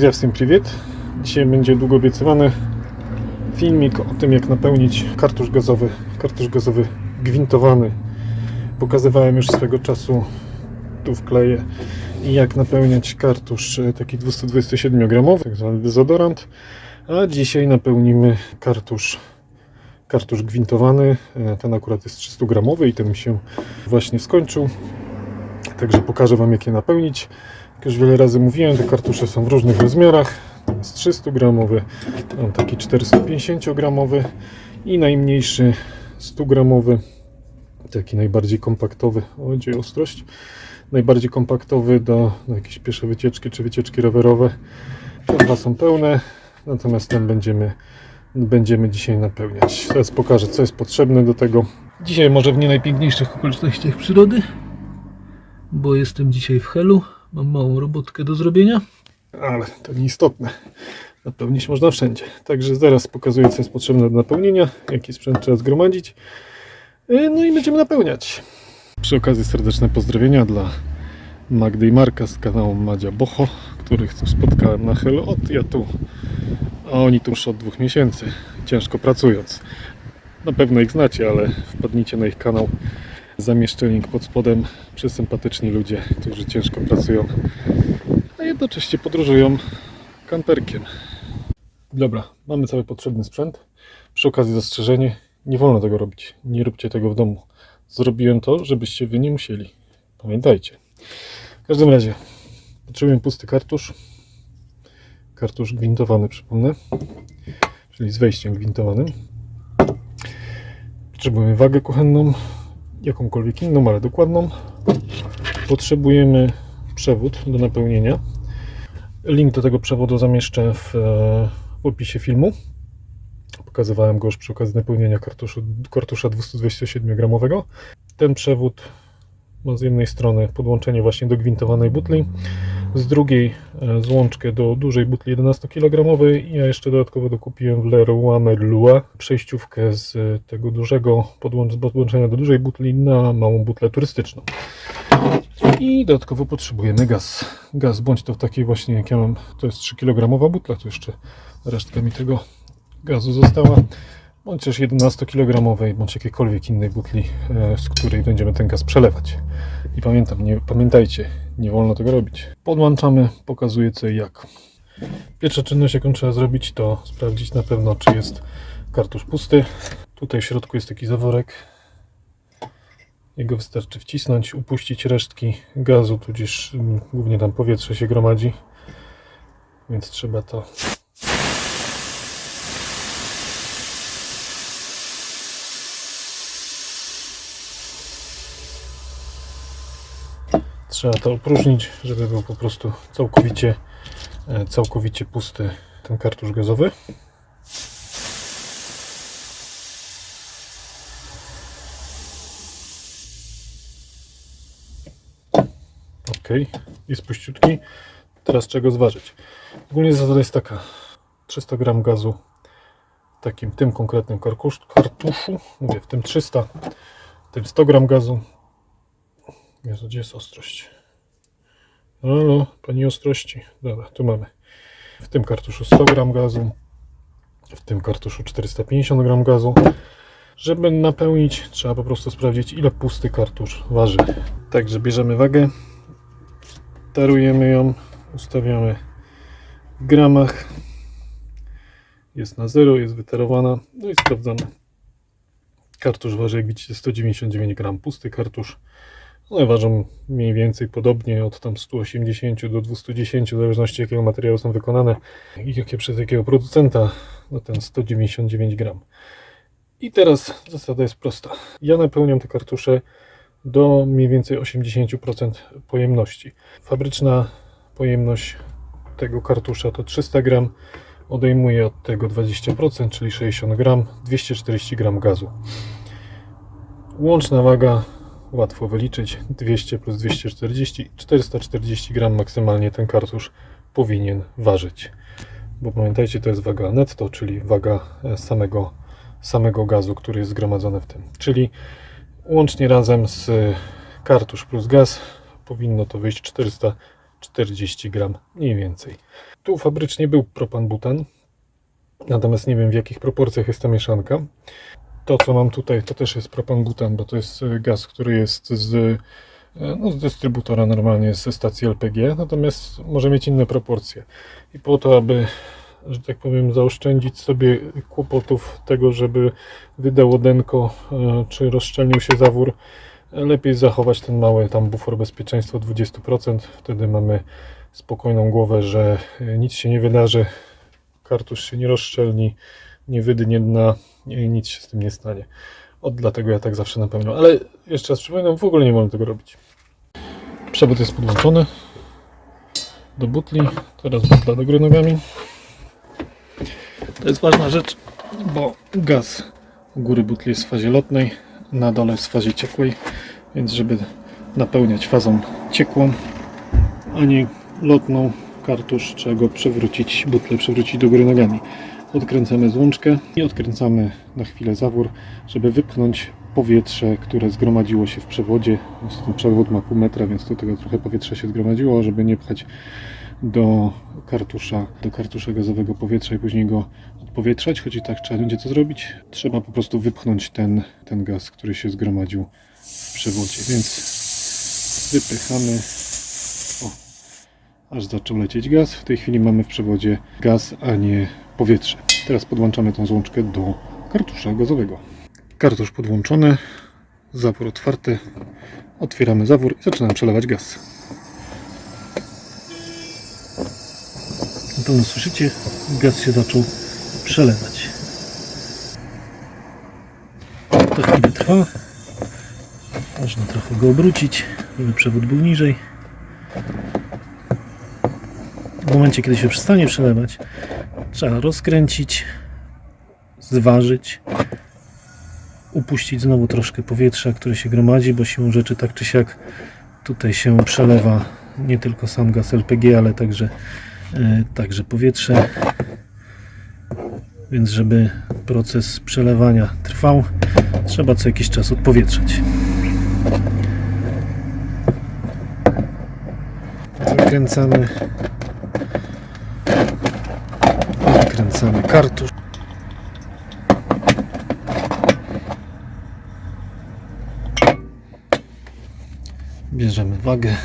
Gruzja, w. Dzisiaj będzie długo obiecywany filmik o tym, jak napełnić kartusz gazowy, kartusz gazowy gwintowany. Pokazywałem już swego czasu, tu wkleję, i jak napełniać kartusz e, taki 227-gramowy, tak zwany dezodorant. A dzisiaj napełnimy kartusz kartusz gwintowany. E, ten akurat jest 300-gramowy i ten mi się właśnie skończył. Także pokażę Wam, jak je napełnić. Jak już wiele razy mówiłem, te kartusze są w różnych rozmiarach. Ten jest 300 gramowy, mam taki 450 gramowy i najmniejszy 100 gramowy, taki najbardziej kompaktowy, o, gdzie ostrość, najbardziej kompaktowy do, do jakieś piesze wycieczki czy wycieczki rowerowe. Te dwa są pełne, natomiast ten będziemy, będziemy dzisiaj napełniać. Teraz pokażę, co jest potrzebne do tego. Dzisiaj może w nie najpiękniejszych okolicznościach przyrody, bo jestem dzisiaj w Helu. Mam małą robotkę do zrobienia, ale to nieistotne. Napełnić można wszędzie. Także zaraz pokazuję, co jest potrzebne do napełnienia, jaki sprzęt trzeba zgromadzić. Yy, No i będziemy napełniać. Przy okazji serdeczne pozdrowienia dla Magdy i Marka z kanału Madzia Bocho, których tu spotkałem na Helu. Od ja tu, a oni tu już od dwóch miesięcy, ciężko pracując. Na pewno ich znacie, ale wpadnijcie na ich kanał. Zamieszczę link pod spodem. Przesympatyczni ludzie, którzy ciężko pracują, a jednocześnie podróżują kamperkiem. Dobra, mamy cały potrzebny sprzęt. Przy okazji zastrzeżenie, nie wolno tego robić. Nie róbcie tego w domu. Zrobiłem to, żebyście wy nie musieli. Pamiętajcie. W każdym razie, potrzebuję pusty kartusz. Kartusz gwintowany, przypomnę. Czyli z wejściem gwintowanym. Potrzebujemy wagę kuchenną, jakąkolwiek inną, ale dokładną. Potrzebujemy przewód do napełnienia. Link do tego przewodu zamieszczę w, e, w opisie filmu. Pokazywałem go już przy okazji napełnienia kartuszu, kartusza 227 gramowego. Ten przewód ma z jednej strony podłączenie właśnie do gwintowanej butli, z drugiej e, złączkę do dużej butli 11 kg. Ja jeszcze dodatkowo dokupiłem w Leroy Merlua przejściówkę z tego dużego podłącz- podłączenia do dużej butli na małą butlę turystyczną. I dodatkowo potrzebujemy gaz. Gaz bądź to w takiej właśnie jak ja mam, to jest 3 kg butla, tu jeszcze resztka mi tego gazu została. Bądź też 11 kg, bądź jakiejkolwiek innej butli, e, z której będziemy ten gaz przelewać. I pamiętam, nie, pamiętajcie, nie wolno tego robić. Podłączamy, pokazuję co i jak. Pierwsza czynność, jaką trzeba zrobić, to sprawdzić na pewno, czy jest kartusz pusty. Tutaj w środku jest taki zaworek. Jego wystarczy wcisnąć, upuścić resztki gazu, tudzież mm, głównie tam powietrze się gromadzi. Więc trzeba to Trzeba to opróżnić, żeby był po prostu całkowicie, e, całkowicie pusty ten kartusz gazowy. Ok, jest puściutki. Teraz czego zważyć? Ogólnie zasada jest taka: 300 gram gazu w takim tym konkretnym kartuszu, mówię w tym 300, w tym 100 gram gazu, Jezu, gdzie jest ostrość? Halo, pani ostrości. Dobra, tu mamy. W tym kartuszu 100 gram gazu, w tym kartuszu 450 gram gazu. Żeby napełnić, trzeba po prostu sprawdzić, ile pusty kartusz waży. Także bierzemy wagę, tarujemy ją, ustawiamy w gramach. Jest na 0, jest wytarowana. No i sprawdzamy. Kartusz waży, jak widzicie, 199 gram. Pusty kartusz. One ważą mniej więcej podobnie od tam 180 do 210, w zależności jakiego materiału są wykonane i jakie przez jakiego producenta, no ten 199 gram. I teraz zasada jest prosta. Ja napełniam te kartusze do mniej więcej 80% pojemności. Fabryczna pojemność tego kartusza to 300 gram, odejmuję od tego 20%, czyli 60 gram, 240 gram gazu. Łączna waga łatwo wyliczyć 200 plus 240 440 gram maksymalnie ten kartusz powinien ważyć bo pamiętajcie to jest waga netto czyli waga e, samego, samego gazu który jest zgromadzony w tym czyli łącznie razem z kartusz plus gaz powinno to wyjść 400 40 gram mniej więcej. Tu fabrycznie był propan-butan, natomiast nie wiem w jakich proporcjach jest ta mieszanka. To co mam tutaj to też jest propan-butan, bo to jest e, gaz, który jest z, e, no, z dystrybutora normalnie ze stacji LPG, natomiast może mieć inne proporcje. I po to, aby że tak powiem, zaoszczędzić sobie kłopotów tego, żeby wydało denko, e, czy rozszczelnił się zawór, lepiej zachować ten mały tam bufor bezpieczeństwa 20%. Wtedy mamy spokojną głowę, że nic się nie wydarzy, kartusz się nie rozszczelni, nie wydnie dna, nic się z tym nie stanie. Od dlatego ja tak zawsze napełniam. Ale jeszcze raz przypominam, w ogóle nie wolno tego robić. Przewód jest podłączony do butli. Teraz butla do góry nogami. To jest ważna rzecz, bo gaz u góry butli jest w fazie lotnej, na dole w fazie ciekłej, więc żeby napełniać fazą ciekłą, a nie lotną kartusz, trzeba go przewrócić, butlę przewrócić do góry nogami. Odkręcamy złączkę i odkręcamy na chwilę zawór, żeby wypchnąć powietrze, które zgromadziło się w przewodzie. Ten przewód ma pół metra, więc do tego trochę powietrza się zgromadziło, żeby nie pchać do kartusza, do kartusza gazowego powietrza i później go odpowietrzać, choć i tak trzeba będzie to zrobić. Trzeba po prostu wypchnąć ten, ten gaz, który się zgromadził w przewodzie, więc wypychamy. Aż zaczął lecieć gaz. W tej chwili mamy w przewodzie gaz, a nie powietrze. Teraz podłączamy tą złączkę do kartusza gazowego. Kartusz podłączony, zawór otwarty. Otwieramy zawór i zaczynamy przelewać gaz. Na pewno słyszycie, gaz się zaczął przelewać. To chwilę trwa. Można trochę go obrócić, żeby przewód był niżej. W momencie, kiedy się przestanie przelewać, trzeba rozkręcić, zważyć, upuścić znowu troszkę powietrza, które się gromadzi, bo siłą rzeczy tak czy siak tutaj się przelewa nie tylko sam gaz LPG, ale także E, także powietrze. Więc żeby proces przelewania trwał, trzeba co jakiś czas odpowietrzać. Wykręcamy wykręcamy kartusz. Bierzemy wagę.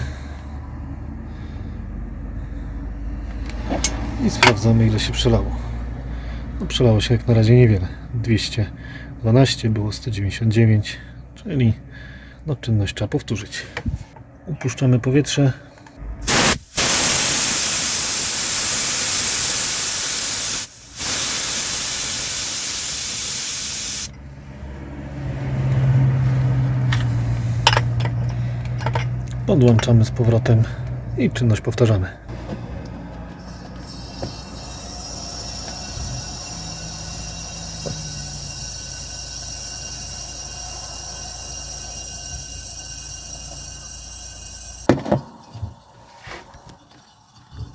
i sprawdzamy ile się przelało. No, przelało się jak na razie niewiele. 212 było 199, czyli no, czynność trzeba powtórzyć. Upuszczamy powietrze. Podłączamy z powrotem i czynność powtarzamy.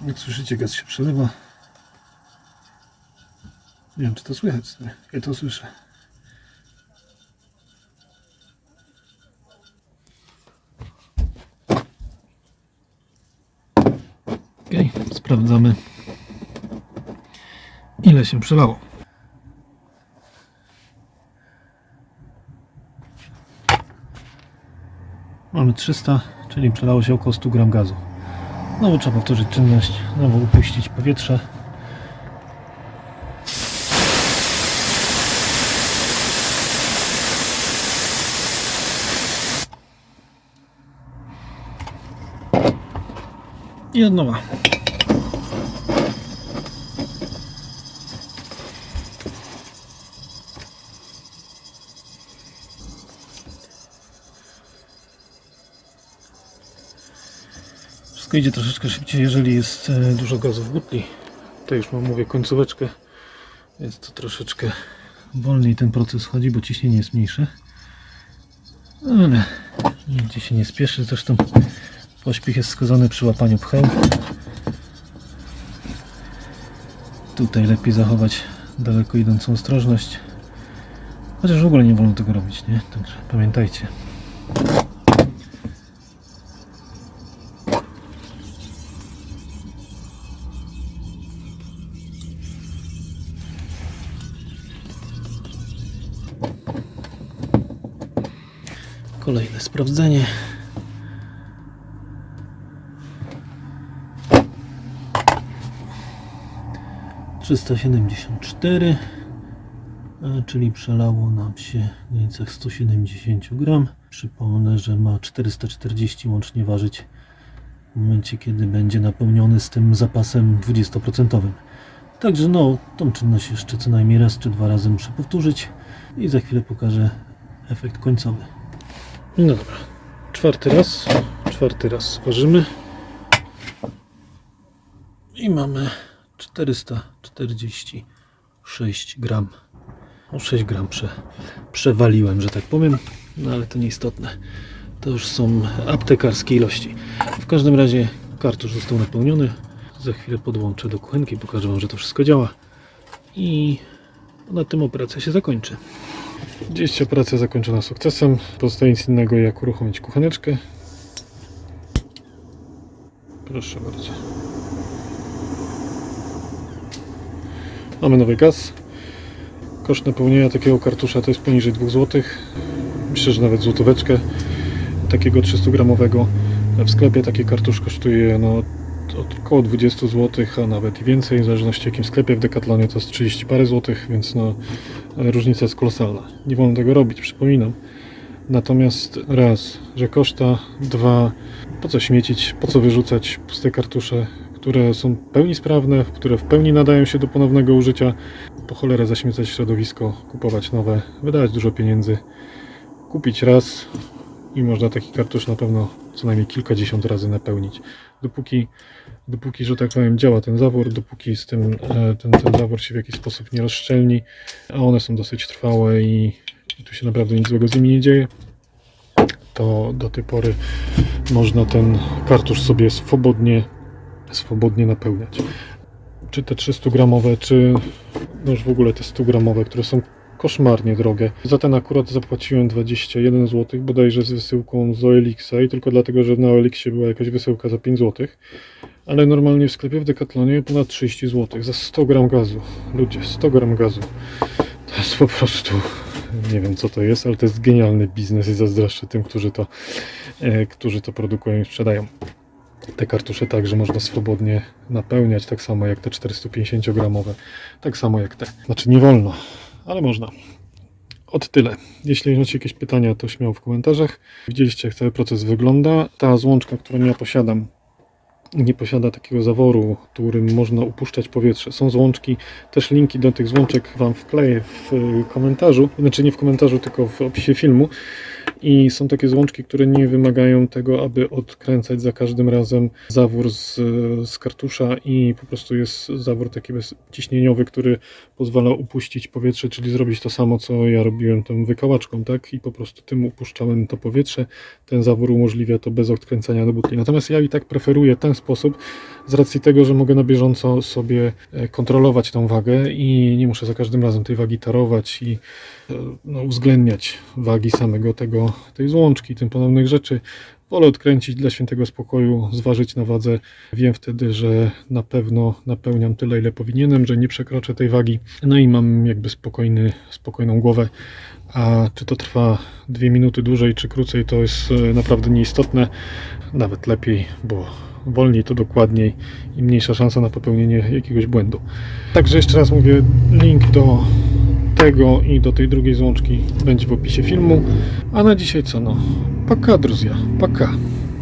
Jak słyszycie, gaz się przelewa. Nie wiem, czy to słychać. stary. Ja to słyszę. Sprawdzamy, ile się przelało. Mamy 300, czyli przelało się około 100 gram gazu. Znowu trzeba powtórzyć czynność, znowu upuścić powietrze. I od nowa. Wszystko idzie troszeczkę szybciej, jeżeli jest e, dużo gazu w butli. To już mam, mówię, końcóweczkę. Jest to troszeczkę wolniej ten proces chodzi, bo ciśnienie jest mniejsze. Ale nigdzie się nie spieszy. Zresztą pośpiech jest skazany przy łapaniu pcheł. Tutaj lepiej zachować daleko idącą ostrożność. Chociaż w ogóle nie wolno tego robić, nie? Także pamiętajcie. Kolejne sprawdzenie. Trzysta siedemdziesiąt cztery, e, czyli przelało nam się w granicach 170 gram. Przypomnę, że ma 440 łącznie ważyć w momencie, kiedy będzie napełniony z tym zapasem 20%. Także no, tą czynność jeszcze co najmniej raz czy dwa razy muszę powtórzyć i za chwilę pokażę efekt końcowy. No dobra, czwarty raz, czwarty raz ważymy i mamy 446 gram. O 6 gram prze, przewaliłem, że tak powiem, no ale to nieistotne. To już są aptekarskie ilości. W każdym razie kartusz został napełniony. Za chwilę podłączę do kuchenki, pokażę Wam, że to wszystko działa. I na tym operacja się zakończy. Dziś operacja zakończona sukcesem. Pozostaje nic innego jak uruchomić kucheneczkę. Proszę bardzo. Mamy nowy gaz. Koszt napełnienia takiego kartusza to jest poniżej 2 zł. Myślę, że nawet złotóweczkę takiego 300 gramowego. W sklepie taki kartusz kosztuje no, od około 20 zł, a nawet i więcej, w zależności jakim sklepie. W Decathlonie to jest 30 parę złotych, więc no, różnica jest kolosalna. Nie wolno tego robić, przypominam. Natomiast raz, że koszta, dwa, po co śmiecić, po co wyrzucać puste kartusze, które są w pełni sprawne, które w pełni nadają się do ponownego użycia. Po cholerę zaśmiecać środowisko, kupować nowe, wydawać dużo pieniędzy, kupić raz i można taki kartusz na pewno co najmniej kilkadziesiąt razy napełnić. Dopóki, dopóki że tak powiem, działa ten zawór, dopóki z tym, e, ten, ten zawór się w jakiś sposób nie rozszczelni, a one są dosyć trwałe i, i tu się naprawdę nic złego z nimi nie dzieje, to do tej pory można ten kartusz sobie swobodnie, swobodnie napełniać. Czy te 300 gramowe, czy no już w ogóle te 100 gramowe, które są koszmarnie drogie. Za ten akurat zapłaciłem 21 zł, bodajże z wysyłką z OLX i tylko dlatego, że na OLX była jakaś wysyłka za 5 zł. Ale normalnie w sklepie w Decathlonie ponad 30 zł za 100 gram gazu. Ludzie, 100 gram gazu. To jest po prostu, nie wiem co to jest, ale to jest genialny biznes i zazdroszczę tym, którzy to, e, którzy to produkują i sprzedają. Te kartusze także można swobodnie napełniać, tak samo jak te 450 gramowe, tak samo jak te. Znaczy nie wolno, ale można. Od tyle. Jeśli macie jakieś pytania, to śmiało w komentarzach. Widzieliście, jak cały proces wygląda. Ta złączka, którą ja posiadam, nie posiada takiego zaworu, którym można upuszczać powietrze. Są złączki, też linki do tych złączek Wam wkleję w komentarzu, znaczy nie w komentarzu, tylko w opisie filmu. I są takie złączki, które nie wymagają tego, aby odkręcać za każdym razem zawór z, z kartusza i po prostu jest zawór taki bezciśnieniowy, który pozwala upuścić powietrze, czyli zrobić to samo, co ja robiłem tą wykałaczką, tak? I po prostu tym upuszczałem to powietrze. Ten zawór umożliwia to bez odkręcania do butli. Natomiast ja i tak preferuję ten sposób, z racji tego, że mogę na bieżąco sobie e, kontrolować tą wagę i nie muszę za każdym razem tej wagi tarować i e, no, uwzględniać wagi samego tego, tej złączki, tym podobnych rzeczy. Wolę odkręcić dla świętego spokoju, zważyć na wadze. Wiem wtedy, że na pewno napełniam tyle, ile powinienem, że nie przekroczę tej wagi. No i mam jakby spokojny, spokojną głowę. A czy to trwa dwie minuty dłużej, czy krócej, to jest e, naprawdę nieistotne. Nawet lepiej, bo wolniej to dokładniej i mniejsza szansa na popełnienie jakiegoś błędu. Także jeszcze raz mówię, link do tego i do tej drugiej złączki będzie w opisie filmu. A na dzisiaj co no? Paka, druzja, paka.